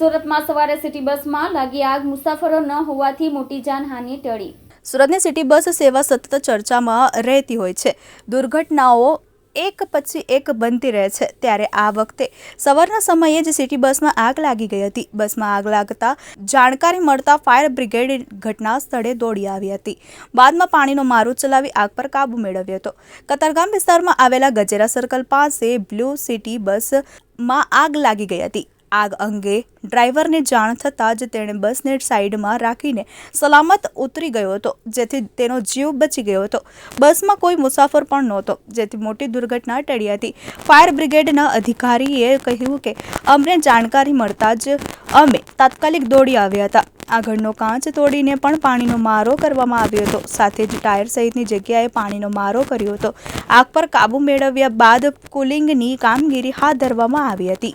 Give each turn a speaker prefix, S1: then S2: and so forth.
S1: સુરતમાં સવારે સિટી બસમાં લાગી આગ, મુસાફરો ન હોવાથી મોટી જાનહાનિ ટળી.
S2: સુરતની સિટી બસ સેવા સતત ચર્ચામાં રહેતી હોય છે. દુર્ઘટનાઓ એક પછી એક બનતી રહે છે. ત્યારે આ વખતે સવારના સમયે જ સિટી બસમાં આગ લાગી ગઈ હતી. બસમાં આગ લાગતા જાણકારી મળતા ફાયર બ્રિગેડ ઘટના સ્થળે દોડી આવી હતી. બાદમાં પાણીનો મારો ચલાવી આગ પર કાબુ મેળવ્યો હતો. કતારગામ વિસ્તારમાં આવેલા ગજેરા સર્કલ પાસે બ્લુ સિટી બસમાં આગ લાગી ગઈ હતી. આગ અંગે ડ્રાઈવરને જાણ થતાં જ તેણે બસને સાઈડમાં રાખીને સલામત ઉતરી ગયો હતો, જેથી તેનો જીવ બચી ગયો હતો. બસમાં કોઈ મુસાફર પણ નહોતો, જેથી મોટી દુર્ઘટના ટળી હતી. ફાયર બ્રિગેડના અધિકારીએ કહ્યું કે, અમને જાણકારી મળતા જ અમે તાત્કાલિક દોડી આવ્યા હતા. આગળનો કાચ તોડીને પણ પાણીનો મારો કરવામાં આવ્યો હતો. સાથે જ ટાયર સહિતની જગ્યાએ પાણીનો મારો કર્યો હતો. આગ પર કાબુ મેળવ્યા બાદ કુલિંગની કામગીરી હાથ ધરવામાં આવી હતી.